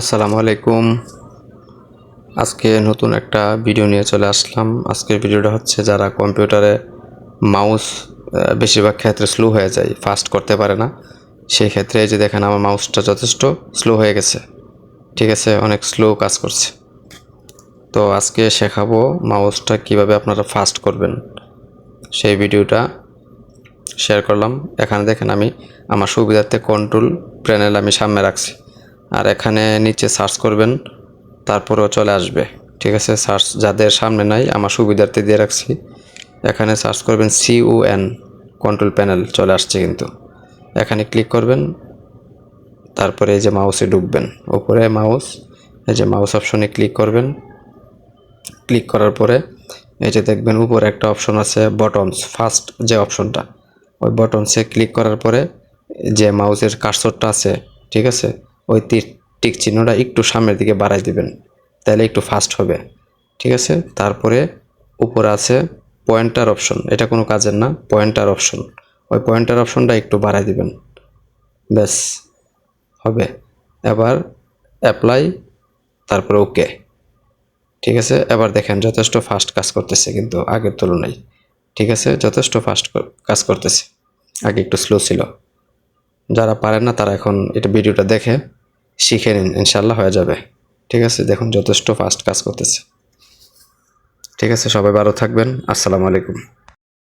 আসসালামু আলাইকুম। আজকে নতুন একটা ভিডিও নিয়ে চলে আসলাম। আজকের ভিডিওটা হচ্ছে যারা কম্পিউটারে মাউস বেশিরভাগ ক্ষেত্রে স্লো হয়ে যায়, ফাস্ট করতে পারে না, সেই ক্ষেত্রে যে দেখেন আমার মাউসটা যথেষ্ট স্লো হয়ে গেছে। ঠিক আছে, অনেক স্লো কাজ করছে। তো আজকে শেখাবো মাউসটা কীভাবে আপনারা ফাস্ট করবেন। সেই ভিডিওটা শেয়ার করলাম। এখানে দেখেন আমি আমার সুবিধার্থে কন্ট্রোল প্যানেল আমি সামনে রাখছি। আর এখানে নিচে সার্চ করবেন, তারপরেও চলে আসবে। ঠিক আছে সার্চ যাদের সামনে নাই, আমার সুবিধার্থে দিয়ে রাখছি। এখানে সার্চ করবেন সিউএন কন্ট্রোল প্যানেল চলে আসছে কিন্তু। এখানে ক্লিক করবেন, তারপরে এই যে মাউসে ঢুকবেন। উপরে মাউস এই যে মাউস অপশনে ক্লিক করবেন। ক্লিক করার পরে এই যে দেখবেন উপরে একটা অপশন আছে বটনস ফার্স্ট যে অপশনটা ওই বটনসে ক্লিক করার পরে যে মাউসের কার্সরটা আছে, ঠিক আছে ওই তীর টিক চিহ্নটা একটু সামনের দিকে বাড়াই দিবেন। তাহলে একটু ফাস্ট হবে। ঠিক আছে? তারপরে উপরে আছে পয়েন্টার অপশন এটা কোনো কাজের না পয়েন্টার অপশন ওই পয়েন্টার অপশনটা একটু বাড়াই দিবেন। ব্যাস, হবে। এবার অ্যাপ্লাই তারপরে ওকে ঠিক আছে? এবার দেখেন, যথেষ্ট ফাস্ট কাজ করতেছে কিন্তু আগের তুলনায়। ঠিক আছে? যথেষ্ট ফাস্ট কাজ করতেছে। আগে একটু স্লো ছিল। যারা পারেন না তারা এখন এটা ভিডিওটা দেখে। শিখে নিন ইনশাল্লাহ হয়ে যাবে। ঠিক আছে? দেখুন, যথেষ্ট ফাস্ট কাজ করতেছে। ঠিক আছে? সবাই ভালো থাকবেন। আসসালামু আলাইকুম।